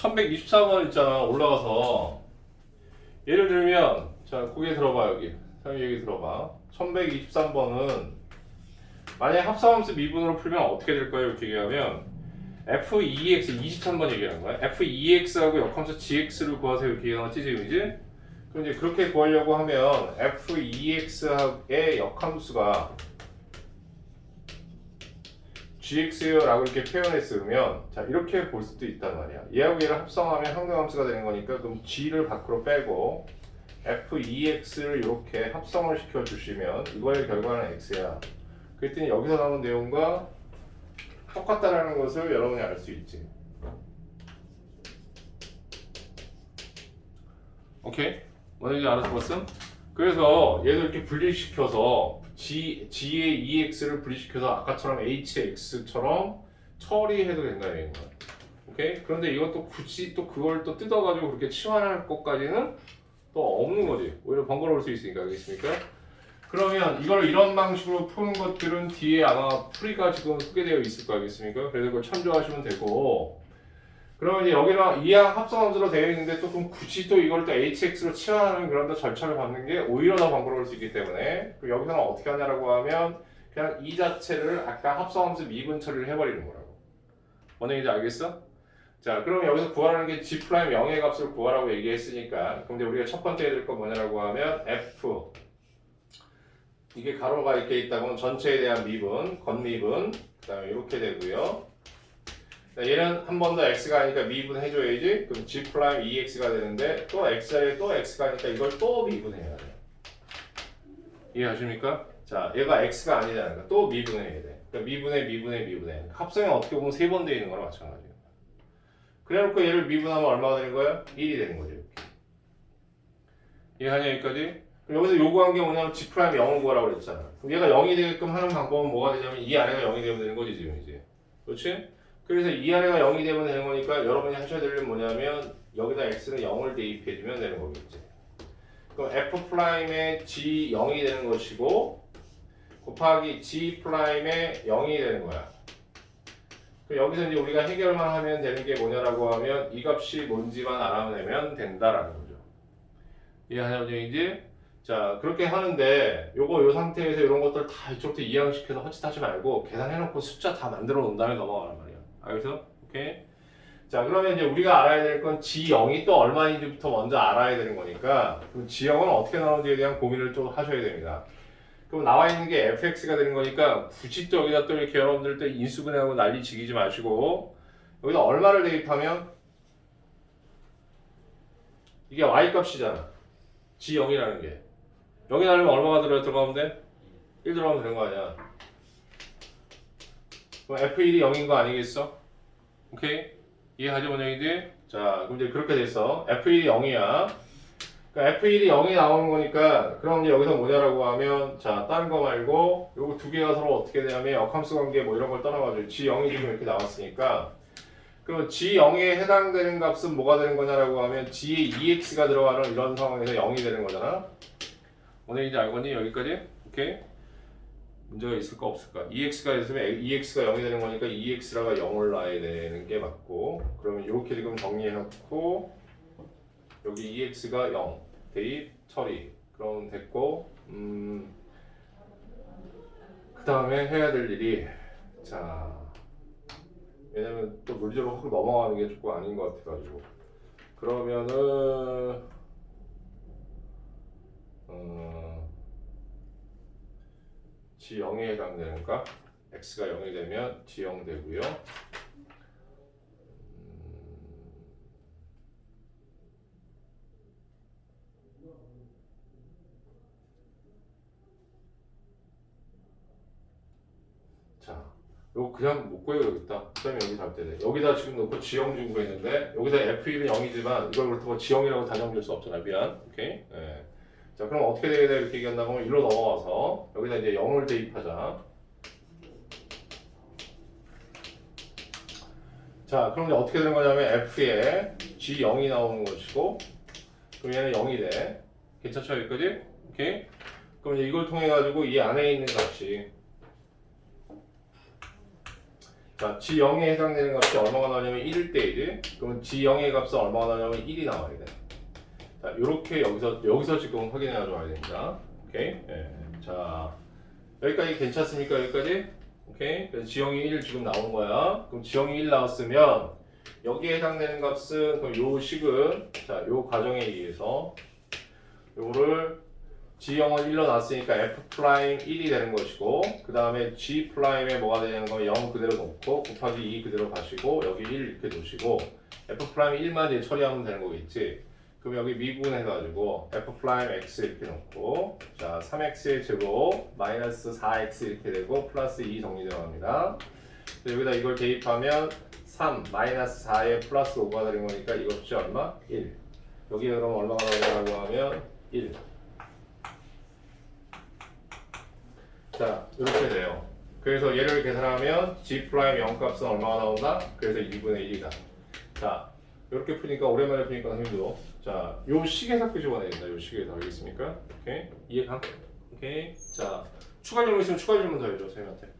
1124번 있잖아 올라가서. 예를 들면 자 고개 들어봐 여기. 형 여기 들어봐. 1123번은 만약 합성함수 미분으로 풀면 어떻게 될 거예요? 이렇게 얘기하면 f2x 23번 얘기하는 거야. F2x하고 역함수 gx를 구하세요. 이렇게 얘기하지 지금 이제 그럼 이제 그렇게 구하려고 하면 f2x의 역함수가 gx요라고 이렇게 표현했으면 자 이렇게 볼 수도 있단 말이야. 얘하고 얘를 합성하면 항등함수가 되는 거니까 그럼 g를 밖으로 빼고 f2x를 이렇게 합성을 시켜 주시면 이거의 결과는 x야. 그랬더니 여기서 나온 내용과 똑같다라는 것을 여러분이 알 수 있지. 오케이? 뭔지 알아들었음? 그래서 얘를 이렇게 분리시켜서 G, G의 EX를 분리시켜서 아까처럼 HX처럼 처리해도 된다는 거야. 오케이? 그런데 이것도 굳이 또 그걸 또 뜯어가지고 그렇게 치환할 것까지는 또 없는 거지. 오히려 번거로울 수 있으니까, 알겠습니까? 그러면 이걸 이런 방식으로 푸는 것들은 뒤에 아마 풀이가 지금 소개되어 있을 거 알겠습니까? 그래서 그걸 참조하시면 되고 그러면 이제 여기랑 이항 합성함수로 되어 있는데 또 그럼 굳이 또 이걸 또 hx로 치환하는 그런 더 절차를 밟는 게 오히려 더 번거로울 수 있기 때문에 여기서는 어떻게 하냐라고 하면 그냥 이 자체를 아까 합성함수 미분 처리를 해버리는 거라고. 뭔 얘기인지 알겠어? 자 그럼 여기서 구하라는 게 g 프라임 0의 값을 구하라고 얘기했으니까 이제 우리가 첫 번째 해야 될 건 뭐냐라고 하면 f. 이게 가로가 이렇게 있다면 전체에 대한 미분, 건미분 그 다음에 이렇게 되고요. 자, 얘는 한 번 더 x가 아니까 미분해줘야지. 그럼 g 프라임 2x가 되는데 또 x 자리에 또 x가 아니까 이걸 또 미분해야 돼. 이해하십니까? 자, 얘가 x가 아니잖아. 그러니까 또 미분해야 돼. 그러니까 미분해, 미분해, 미분해. 합성이 어떻게 보면 세번 되어 있는 거랑 마찬가지야. 그래놓고 얘를 미분하면 얼마가 되는 거야? 1이 되는 거지. 이렇게. 이해하냐 여기까지? 여기서 요구한 게 뭐냐면 g 프라임 0을 구하라고 그랬잖아. 그럼 얘가 0이 되게끔 하는 방법은 뭐가 되냐면 이 아래가 0이 되면 되는 거지 지금 이제. 그렇지? 그래서 이 아래가 0이 되면 되는 거니까 여러분이 하셔야 될 일은 뭐냐면 여기다 x는 0을 대입해 주면 되는 거겠지. 그럼 f 프라임의 g 0이 되는 것이고 곱하기 g 프라임의 0이 되는 거야. 여기서 이제 우리가 해결만 하면 되는 게 뭐냐라고 하면 이 값이 뭔지만 알아내면 된다라는 거죠. 이해하냐 이제 자 그렇게 하는데 요거 요 상태에서 이런 것들 다 이쪽부터 이해시켜서 헛짓하지 말고 계산해놓고 숫자 다 만들어 놓은 다음에 넘어가란 말이야. 알겠어? 오케이. 자 그러면 이제 우리가 알아야 될 건 G0이 또 얼마인지부터 먼저 알아야 되는 거니까 그럼 G0은 어떻게 나오는지에 대한 고민을 좀 하셔야 됩니다. 그럼 나와 있는 게 fx가 되는 거니까 굳이 또 여기다 또 이렇게 여러분들 또 인수분해하고 난리 지기지 마시고 여기다 얼마를 대입하면 이게 y 값이잖아. G0이라는 게 여기 나오면 얼마가 들어 들어가면 돼? 1 들어가면 되는 거 아니야? 그럼 F1이 0인 거 아니겠어? 오케이? 이해하지 원영이들? 자, 그럼 이제 그렇게 됐어. F1이 0이야. 그러니까 F1이 0이 나오는 거니까 그럼 이제 여기서 뭐냐라고 하면 자, 다른 거 말고 요거 두 개가 서로 어떻게 되냐면 역함수 관계 뭐 이런 걸 떠나가지고 G0이 지금 이렇게 나왔으니까 그럼 G0에 해당되는 값은 뭐가 되는 거냐라고 하면 G에 EX가 들어가는 이런 상황에서 0이 되는 거잖아. 오늘 이제 알겠니? 여기까지? 오케이? 문제가 있을까 없을까? EX가 있으면 EX가 0이 되는 거니까 EX라가 0을 놔야 되는 게 맞고 그러면 이렇게 지금 정리해놓고 여기 EX가 0 대입 처리 그럼 됐고 음, 그 다음에 해야 될 일이 자 왜냐면 또 물리적으로 확 넘어가는 게 조금 아닌 것 같아가지고 그러면은 어, G0에 해당되는가? X가 0이 되면 G0 되고요. 음, 자, 이거 그냥 못 구해야겠다. 그 다음에 여기 잡을 때 돼. 여기다 지금 놓고 G0 주고 있는데 여기다 F1은 0이지만 이걸 그렇다고 G0이라고 단정 될 수 없잖아. 미안. 오케이. 예. 자, 그럼 어떻게 돼야 돼? 이렇게 얘기한다고 하면 일로 넘어가서 여기다 이제 0을 대입하자. 자, 그럼 이제 어떻게 되는 거냐면 F에 G0이 나오는 것이고 그럼 얘는 0이 돼. 괜찮죠? 여기까지? 오케이? 그럼 이제 이걸 통해 가지고 이 안에 있는 값이 자, G0에 해당되는 값이 얼마가 나오냐면 1일 때이지. 그러면 G0의 값은 얼마가 나오냐면 1이 나와야 돼. 자, 요렇게 여기서 여기서 지금 확인해 와야 됩니다. 오케이. 예. 자, 여기까지 괜찮습니까? 여기까지? 오케이. 그래서 G형이 1 지금 나온 거야. 그럼 G형이 1 나왔으면 여기에 해당되는 값은 그럼 요 식은 자, 요 과정에 의해서 요거를 G형을 1로 놨으니까 F 프라임 1이 되는 것이고 그 다음에 G 프라임에 뭐가 되는 거 0 그대로 놓고 곱하기 2 그대로 가시고 여기 1 이렇게 놓으시고 F 프라임 1만 이제 처리하면 되는 거겠지. 그럼 여기 미분해가지고 f 프라임 x 이렇게 놓고 자 3x의 제곱 마이너스 4x 이렇게 되고 플러스 2 정리 들어갑니다. 그래서 여기다 이걸 대입하면 3 마이너스 4에 플러스 5가 되는 거니까 이거 값이 얼마? 1. 여기에 그럼 얼마가 나오냐고 하면 1. 자 이렇게 돼요. 그래서 얘를 계산하면 g 프라임 0 값은 얼마가 나온다? 그래서 1분의 1이다. 자 이렇게 푸니까 오랜만에 푸니까 힘들어. 자, 요 식에서 끄집어내야 된다. 요 식에서 알겠습니까? 오케이 이해가? 오케이. 자, 추가 질문 있으면 추가 질문 더 해줘 선생님한테.